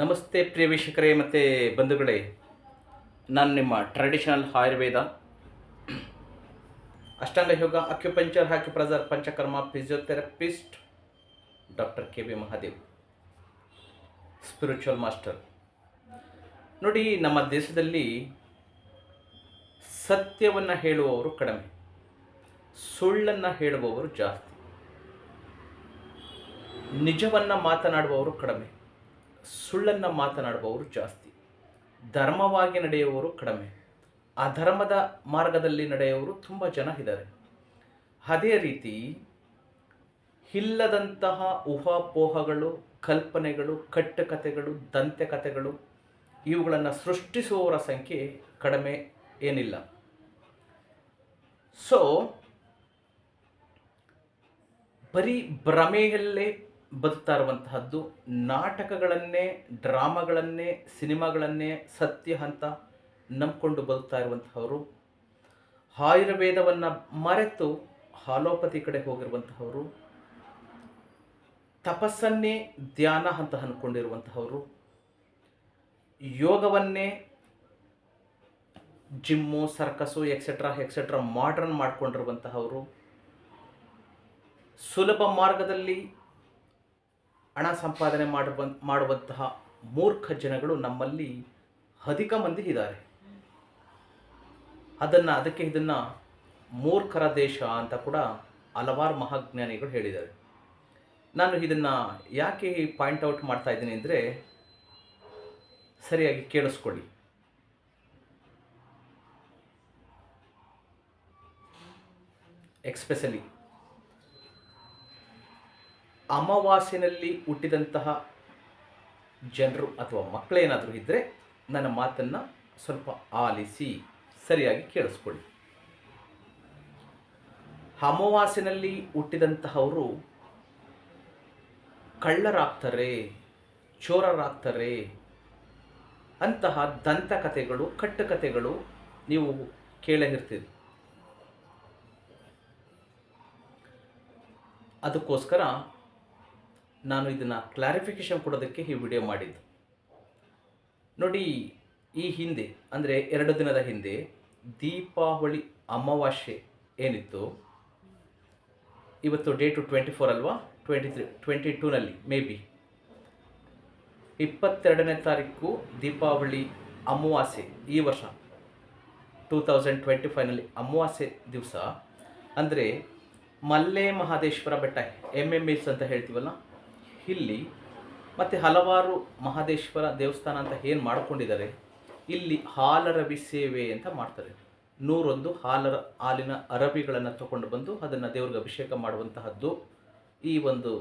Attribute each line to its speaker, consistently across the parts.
Speaker 1: ನಮಸ್ತೆ ಪ್ರಿಯ ವೀಕ್ಷಕರೇ, ಮತ್ತು ಬಂಧುಗಳೇ. ನಾನು ನಿಮ್ಮ traditional Ayurveda, Ashtanga yoga acupuncture pressure Panchakarma physiotherapist doctor K B Mahadev spiritual master ನೋಡಿ, ನಮ್ಮ ದೇಶದಲ್ಲಿ ಸತ್ಯವನ್ನು ಹೇಳುವವರು ಕಡಿಮೆ, ಸುಳ್ಳನ್ನು ಹೇಳುವವರು ಜಾಸ್ತಿ, ನಿಜವನ್ನು ಮಾತನಾಡುವವರು ಕಡಿಮೆ. ಸುಳ್ಳನ್ನು ಮಾತನಾಡುವವರು ಜಾಸ್ತಿ. ಧರ್ಮವಾಗಿ ನಡೆಯುವವರು ಕಡಿಮೆ. ಅಧರ್ಮದ ಮಾರ್ಗದಲ್ಲಿ ನಡೆಯುವವರು ತುಂಬ ಜನ ಇದ್ದಾರೆ. ಅದೇ ರೀತಿ ಇಲ್ಲದಂತಹ ಊಹಾಪೋಹಗಳು, ಕಲ್ಪನೆಗಳು ಕಟ್ಟುಕತೆಗಳು ದಂತೆಕತೆಗಳು ಇವುಗಳನ್ನು ಸೃಷ್ಟಿಸುವವರ ಸಂಖ್ಯೆ ಕಡಿಮೆ ಏನಿಲ್ಲ. ಸೊ ಬರೀ ಭ್ರಮೆಯಲ್ಲೇ ಬದುಕ್ತಾ ಇರುವಂತಹದ್ದು ನಾಟಕಗಳನ್ನೇ, ಡ್ರಾಮಾಗಳನ್ನೇ, ಸಿನಿಮಾಗಳನ್ನೇ ಸತ್ಯ ಅಂತ ನಂಬಿಕೊಂಡು ಬದುಕ್ತಾ ಇರುವಂತಹವರು, ಆಯುರ್ವೇದವನ್ನು ಮರೆತು ಹಾಲೋಪತಿ ಕಡೆ ಹೋಗಿರುವಂತಹವರು, ತಪಸ್ಸನ್ನೇ ಧ್ಯಾನ ಅಂತ ಅಂದ್ಕೊಂಡಿರುವಂತಹವರು ಯೋಗವನ್ನೇ gym, circus etcetera etcetera modern ಮಾಡಿಕೊಂಡಿರುವಂತಹವರು, ಸುಲಭ ಮಾರ್ಗದಲ್ಲಿ ಹಣ ಸಂಪಾದನೆ ಮಾಡುವ ಮಾಡುವಂತಹ ಮೂರ್ಖ ಜನಗಳು ನಮ್ಮಲ್ಲಿ ಅಧಿಕ ಮಂದಿ ಇದ್ದಾರೆ. ಅದನ್ನು, ಅದಕ್ಕೆ ಇದನ್ನು ಮೂರ್ಖರ ದೇಶ ಅಂತ ಕೂಡ ಹಲವಾರು ಮಹಾಜ್ಞಾನಿಗಳು ಹೇಳಿದ್ದಾರೆ. ನಾನು ಇದನ್ನು ಯಾಕೆ ಪಾಯಿಂಟ್ ಔಟ್ ಮಾಡ್ತಾ ಇದ್ದೀನಿ ಅಂದರೆ ಸರಿಯಾಗಿ ಕೇಳಿಸ್ಕೊಳ್ಳಿ. ಎಕ್ಸ್ಪೆಷಲಿ ಅಮಾವಾಸ್ಯೆನಲ್ಲಿ ಹುಟ್ಟಿದಂತಹ ಜನರು ಅಥವಾ ಮಕ್ಕಳೇನಾದರೂ ಇದ್ದರೆ ನನ್ನ ಮಾತನ್ನು ಸ್ವಲ್ಪ ಆಲಿಸಿ, ಸರಿಯಾಗಿ ಕೇಳಿಸ್ಕೊಳ್ಳಿ. ಅಮಾವಾಸ್ಯನಲ್ಲಿ ಹುಟ್ಟಿದಂತಹವರು ಕಳ್ಳರಾಗ್ತಾರೆ, ಚೋರರಾಗ್ತಾರೆ, ಅಂತಹ ದಂತಕಥೆಗಳು ಕಟ್ಟುಕತೆಗಳು ನೀವು ಕೇಳಿರ್ತೀರಿ ಅದಕ್ಕೋಸ್ಕರ ನಾನು ಇದನ್ನು ಕ್ಲಾರಿಫಿಕೇಶನ್ ಕೊಡೋದಕ್ಕೆ ಈ ವಿಡಿಯೋ ಮಾಡಿದ್ದು. ನೋಡಿ, ಈ ಹಿಂದೆ, ಅಂದರೆ ಎರಡು ದಿನದ ಹಿಂದೆ ದೀಪಾವಳಿ ಅಮಾವಾಸ್ಯೆ ಏನಿತ್ತು? ಇವತ್ತು ಡೇಟು ಟ್ವೆಂಟಿ ಫೋರ್ ಅಲ್ವಾ? ಟ್ವೆಂಟಿ ತ್ರೀ ಟ್ವೆಂಟಿ ಟೂನಲ್ಲಿ ಮೇ ಬಿ ಇಪ್ಪತ್ತೆರಡನೇ ತಾರೀಕು ದೀಪಾವಳಿ ಅಮಾವಾಸ್ಯೆ, ಈ ವರ್ಷ. ಟೂ ತೌಸಂಡ್ ಟ್ವೆಂಟಿ ಫೈವ್ನಲ್ಲಿ ಅಮಾವಾಸ್ಯೆ ದಿವಸ. ಅಂದರೆ ಮಲ್ಲೆ ಮಹಾದೇಶ್ವರ ಬೆಟ್ಟ ಎಂ ಎಂ ಎಸ್ ಅಂತ ಹೇಳ್ತೀವಲ್ಲ? ಇಲ್ಲಿ ಮತ್ತು ಹಲವಾರು ಮಹದೇಶ್ವರ ದೇವಸ್ಥಾನ ಅಂತ ಏನು ಮಾಡ್ಕೊಂಡಿದ್ದಾರೆ, ಇಲ್ಲಿ ಹಾಲರವಿ ಸೇವೆ ಅಂತ ಮಾಡ್ತಾರೆ. ನೂರೊಂದು ಹಾಲರ ಹಾಲಿನ ಅರಬಿಗಳನ್ನು ತಗೊಂಡು ಬಂದು ಅದನ್ನು ದೇವ್ರಿಗೆ ಅಭಿಷೇಕ ಮಾಡುವಂತಹದ್ದು, ಈ ಒಂದು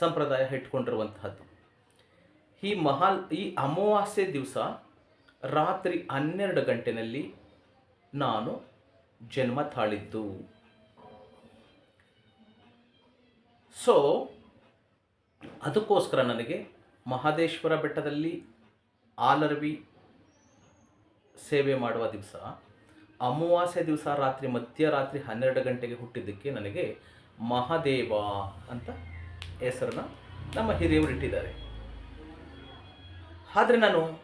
Speaker 1: ಸಂಪ್ರದಾಯ ಇಟ್ಕೊಂಡಿರುವಂತಹದ್ದು. ಈ ಮಹಾಲ್ ಈ ಅಮಾವಾಸ್ಯೆ ದಿವಸ ರಾತ್ರಿ ಹನ್ನೆರಡು ಗಂಟೆನಲ್ಲಿ ನಾನು ಜನ್ಮ ತಾಳಿದ್ದು. ಸೊ ಅದಕ್ಕೋಸ್ಕರ ನನಗೆ ಮಹದೇಶ್ವರ ಬೆಟ್ಟದಲ್ಲಿ ಆಲರವಿ ಸೇವೆ ಮಾಡುವ ದಿವಸ, ಅಮಾವಾಸ್ಯೆ ದಿವಸ ರಾತ್ರಿ ಮಧ್ಯರಾತ್ರಿ ಹನ್ನೆರಡು ಗಂಟೆಗೆ ಹುಟ್ಟಿದ್ದಕ್ಕೆ ನನಗೆ ಮಹಾದೇವ ಅಂತ ಹೆಸರನ್ನ ನಮ್ಮ ಹಿರಿಯವರು ಇಟ್ಟಿದ್ದಾರೆ. ಆದರೆ ನಾನು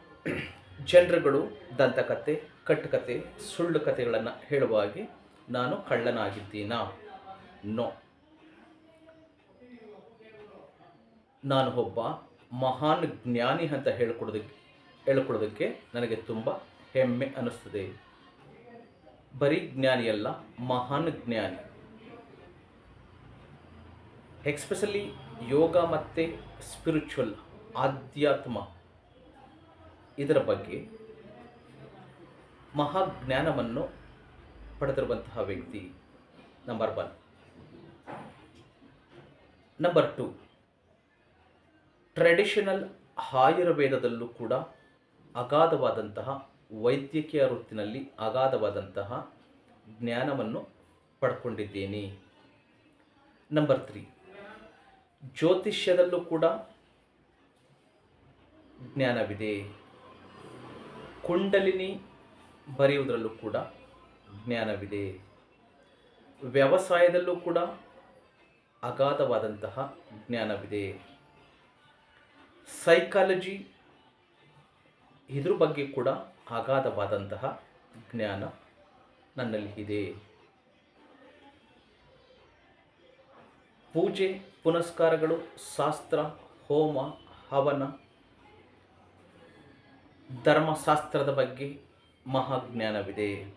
Speaker 1: ಜನರುಗಳು ದಂತಕತೆ ಕಟ್ಟುಕತೆ ಸುಳ್ಳು ಕಥೆಗಳನ್ನು ಹೇಳುವ ಹಾಗೆ ನಾನು ಕಳ್ಳನಾಗಿದ್ದೀನಾ? ನೋ. ನಾನು ಒಬ್ಬ ಮಹಾನ್ ಜ್ಞಾನಿ ಅಂತ ಹೇಳ್ಕೊಡೋದಕ್ಕೆ ಹೇಳ್ಕೊಡೋದಕ್ಕೆ ನನಗೆ ತುಂಬ ಹೆಮ್ಮೆ ಅನ್ನಿಸ್ತದೆ. ಬರೀ ಜ್ಞಾನಿಯಲ್ಲ ಮಹಾನ್ ಜ್ಞಾನಿ. ಎಕ್ಸ್ಪೆಷಲಿ ಯೋಗ ಮತ್ತು ಸ್ಪಿರಿಚುವಲ್ ಆಧ್ಯಾತ್ಮ ಇದರ ಬಗ್ಗೆ ಮಹಾಜ್ಞಾನವನ್ನು ಪಡೆದಿರುವಂತಹ ವ್ಯಕ್ತಿ number one number two traditional ಆಯುರ್ವೇದದಲ್ಲೂ ಕೂಡ ಅಗಾಧವಾದಂತಹ ವೈದ್ಯಕೀಯ ವೃತ್ತಿನಲ್ಲಿ ಅಗಾಧವಾದಂತಹ ಜ್ಞಾನವನ್ನು ಪಡ್ಕೊಂಡಿದ್ದೇನೆ ನಂಬರ್ ತ್ರೀ ಜ್ಯೋತಿಷ್ಯದಲ್ಲೂ ಕೂಡ ಜ್ಞಾನವಿದೆ ಕುಂಡಲಿನಿ ಬರೆಯುವುದರಲ್ಲೂ ಕೂಡ ಜ್ಞಾನವಿದೆ ವ್ಯವಸಾಯದಲ್ಲೂ ಕೂಡ ಅಗಾಧವಾದಂತಹ ಜ್ಞಾನವಿದೆ ಸೈಕಾಲಜಿ ಇದ್ರ ಬಗ್ಗೆ ಕೂಡ ಅಗಾಧವಾದಂತಹ ಜ್ಞಾನ ನನ್ನಲ್ಲಿ ಇದೆ. ಪೂಜೆ, ಪುನಸ್ಕಾರಗಳು, ಶಾಸ್ತ್ರ, ಹೋಮ, ಹವನ, ಧರ್ಮಶಾಸ್ತ್ರದ ಬಗ್ಗೆ ಮಹಾಜ್ಞಾನವಿದೆ.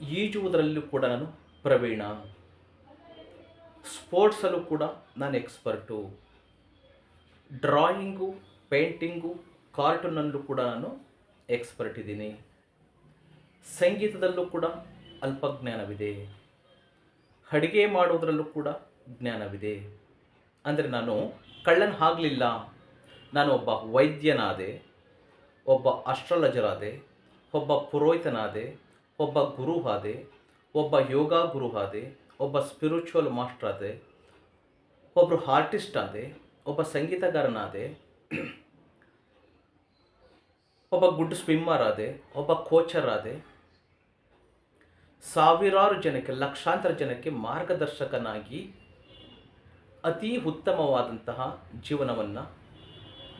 Speaker 1: ಈಜುವುದರಲ್ಲೂ ಕೂಡ ನಾನು ಪ್ರವೀಣ. ಸ್ಪೋರ್ಟ್ಸಲ್ಲೂ ಕೂಡ ನಾನು ಎಕ್ಸ್ಪರ್ಟು. ಡ್ರಾಯಿಂಗು ಪೇಂಟಿಂಗು ಕಾರ್ಟೂನಲ್ಲೂ ಕೂಡ ನಾನು ಎಕ್ಸ್ಪರ್ಟ್ ಇದ್ದೀನಿ. ಸಂಗೀತದಲ್ಲೂ ಕೂಡ ಅಲ್ಪ ಜ್ಞಾನವಿದೆ. ಅಡುಗೆ ಮಾಡೋದರಲ್ಲೂ ಕೂಡ ಜ್ಞಾನವಿದೆ. ಅಂದರೆ ನಾನು ಕಳ್ಳನ ಆಗಲಿಲ್ಲ. ನಾನು ಒಬ್ಬ ವೈದ್ಯನಾದೆ, ಒಬ್ಬ ಅಸ್ಟ್ರಾಲಜರ್ ಆದೆ ಒಬ್ಬ ಪುರೋಹಿತನಾದೆ, ಒಬ್ಬ ಗುರು ಆದೆ ಒಬ್ಬ ಯೋಗ ಗುರು ಆದೆ ಒಬ್ಬ ಸ್ಪಿರಿಚುವಲ್ ಮಾಸ್ಟರ್ ಆದೆ ಒಬ್ಬರು ಆರ್ಟಿಸ್ಟ್ ಆದೆ ಒಬ್ಬ ಸಂಗೀತಗಾರನಾದೆ, ಒಬ್ಬ ಗುಡ್ ಸ್ವಿಮ್ಮರ್ ಆದೆ ಒಬ್ಬ ಕೋಚರ್ ಆದೆ ಸಾವಿರಾರು ಜನಕ್ಕೆ, ಲಕ್ಷಾಂತರ ಜನಕ್ಕೆ ಮಾರ್ಗದರ್ಶಕನಾಗಿ ಅತಿ ಉತ್ತಮವಾದಂತಹ ಜೀವನವನ್ನು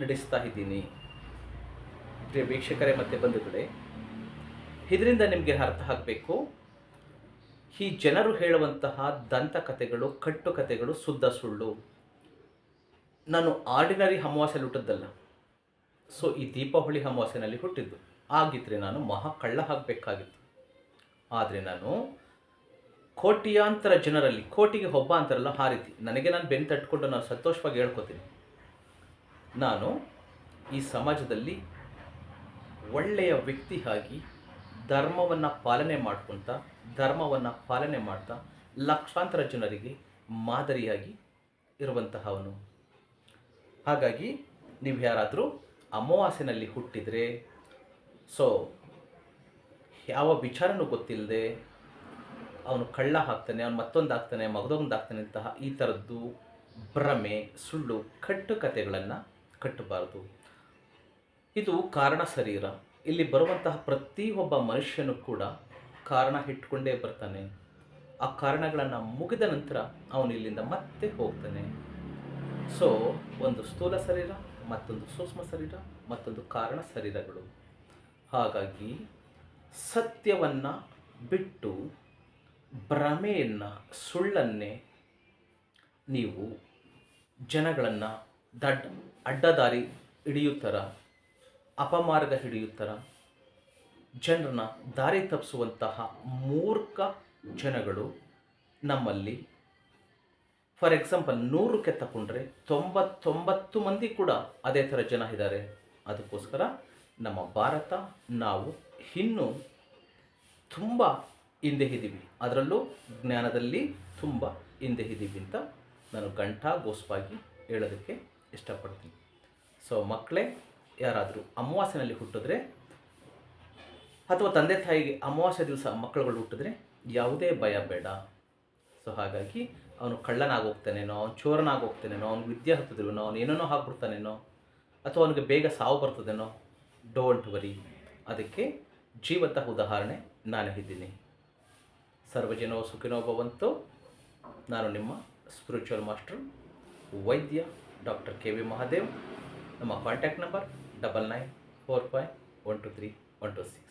Speaker 1: ನಡೆಸ್ತಾ ಇದ್ದೀನಿ. ಪ್ರಿಯ ವೀಕ್ಷಕರೇ, ಮತ್ತು ಬಂಧುಗಳೇ, ಇದರಿಂದ ನಿಮಗೆ ಅರ್ಥ ಆಗಬೇಕು, ಈ ಜನರು ಹೇಳುವಂತಹ ದಂತಕಥೆಗಳು, ಕಟ್ಟುಕಥೆಗಳು, ಶುದ್ಧ ಸುಳ್ಳು. ನಾನು ಆರ್ಡಿನರಿ ಅಮಾವಾಸ್ಯಲ್ಲಿ ಹುಟ್ಟಿದ್ದಲ್ಲ. ಸೊ ಈ ದೀಪಾವಳಿ ಅಮಾವಾಸ್ಯೆನಲ್ಲಿ ಹುಟ್ಟಿದ್ದು. ಆಗಿದ್ದರೆ ನಾನು ಮಹಾ ಕಳ್ಳ ಆಗಬೇಕಾಗಿತ್ತು. ಆದರೆ ನಾನು ಕೋಟಿಯಾಂತರ ಜನರಲ್ಲಿ, ಕೋಟಿಗೆ ಒಬ್ಬ ಅಂತಾರಲ್ಲ ಆ ರೀತಿ. ನನಗೆ ನಾನು ಬೆನ್ ತಟ್ಕೊಂಡು ನಾನು ಸಂತೋಷವಾಗಿ ಹೇಳ್ಕೊತೀನಿ. ನಾನು ಈ ಸಮಾಜದಲ್ಲಿ ಒಳ್ಳೆಯ ವ್ಯಕ್ತಿ ಆಗಿ ಧರ್ಮವನ್ನು ಪಾಲನೆ ಮಾಡ್ಕೊತ, ಧರ್ಮವನ್ನು ಪಾಲನೆ ಮಾಡ್ತಾ ಲಕ್ಷಾಂತರ ಜನರಿಗೆ ಮಾದರಿಯಾಗಿ ಇರುವಂತಹವನು ಹಾಗಾಗಿ ನೀವು ಯಾರಾದರೂ ಅಮಾವಾಸ್ಯೆನಲ್ಲಿ ಹುಟ್ಟಿದರೆ ಸೊ ಯಾವ ವಿಚಾರನೂ ಗೊತ್ತಿಲ್ಲದೆ ಅವನು ಕಳ್ಳ ಹಾಕ್ತಾನೆ, ಅವನು ಮತ್ತೊಂದು ಹಾಕ್ತಾನೆ, ಮಗದೊಂದು ಹಾಕ್ತಾನೆ ಅಂತಹ ಈ ಥರದ್ದು ಭ್ರಮೆ, ಸುಳ್ಳು, ಕಟ್ಟು ಕಥೆಗಳನ್ನು ಕಟ್ಟಬಾರದು. ಇದು ಕಾರಣ ಶರೀರ. ಇಲ್ಲಿ ಬರುವಂತಹ ಪ್ರತಿಯೊಬ್ಬ ಮನುಷ್ಯನು ಕೂಡ ಕಾರಣ ಇಟ್ಕೊಂಡೇ ಬರ್ತಾನೆ. ಆ ಕಾರಣಗಳನ್ನು ಮುಗಿದ ನಂತರ ಅವನು ಇಲ್ಲಿಂದ ಮತ್ತೆ ಹೋಗ್ತಾನೆ. ಸೊ ಒಂದು ಸ್ಥೂಲ ಶರೀರ, ಮತ್ತೊಂದು ಸೂಕ್ಷ್ಮ ಶರೀರ, ಮತ್ತೊಂದು ಕಾರಣ ಶರೀರಗಳು. ಹಾಗಾಗಿ, ಸತ್ಯವನ್ನು ಬಿಟ್ಟು ಭ್ರಮೆಯನ್ನು, ಸುಳ್ಳನ್ನೇ ನೀವು ಜನಗಳನ್ನು ದಡ್, ಅಡ್ಡದಾರಿ ಹಿಡಿಯುತ್ತರ, ಅಪಮಾರ್ಗ ಹಿಡಿಯುತ್ತರ, ಜನರನ್ನ ದಾರಿ ತಪ್ಪಿಸುವಂತಹ ಮೂರ್ಖ ಜನಗಳು ನಮ್ಮಲ್ಲಿ ಫಾರ್ ಎಕ್ಸಾಂಪಲ್ ನೂರಕ್ಕೆ ತಗೊಂಡ್ರೆ ತೊಂಬತ್ತೊಂಬತ್ತು ಮಂದಿ ಕೂಡ ಅದೇ ಥರ ಜನ ಇದ್ದಾರೆ. ಅದಕ್ಕೋಸ್ಕರ ನಮ್ಮ ಭಾರತ ನಾವು ಇನ್ನೂ ತುಂಬ ಹಿಂದೆ ಇದ್ದೀವಿ. ಅದರಲ್ಲೂ ಜ್ಞಾನದಲ್ಲಿ ತುಂಬ ಹಿಂದೆ ಇದ್ದೀವಿ ಅಂತ ನಾನು ಗಂಟಾ ಗೋಸ್ಪಾಗಿ ಹೇಳೋದಕ್ಕೆ ಇಷ್ಟಪಡ್ತೀನಿ. ಸೊ ಮಕ್ಕಳೇ, ಯಾರಾದರೂ ಅಮಾವಾಸ್ಯೆನಲ್ಲಿ ಹುಟ್ಟಿದ್ರೆ ಅಥವಾ ತಂದೆ ತಾಯಿಗೆ ಅಮಾವಾಸ್ಯೆ ದಿವಸ ಮಕ್ಕಳುಗಳು ಹುಟ್ಟಿದ್ರೆ ಯಾವುದೇ ಭಯ ಬೇಡ. ಸೊ ಹಾಗಾಗಿ ಅವನು ಕಳ್ಳನಾಗೋಗ್ತಾನೇನೋ, ಅವ್ನು ಚೋರನಾಗೋಗ್ತಾನೇನೋ ಅವ್ನು ವಿದ್ಯೆ ಹತ್ತಿದ್ರೇನೋ ಅವ್ನು ಏನೇನೋ ಹಾಕ್ಬಿಡ್ತಾನೇನೋ ಅಥವಾ ಅವನಿಗೆ ಬೇಗ ಸಾವು ಬರ್ತದೇನೋ ಡೋಂಟ್ ವರಿ ಅದಕ್ಕೆ ಜೀವಂತ ಉದಾಹರಣೆ ನಾನು ಇದ್ದೀನಿ. ಸರ್ವಜನೋ ಸುಖಿನೋ ಭವಂತು. ನಾನು ನಿಮ್ಮ ಸ್ಪಿರಿಚುವಲ್ ಮಾಸ್ಟರ್ ವೈದ್ಯ ಡಾಕ್ಟರ್ ಕೆ ವಿ ಮಹಾದೇವ್. ನಮ್ಮ contact number double nine four five one two three one two six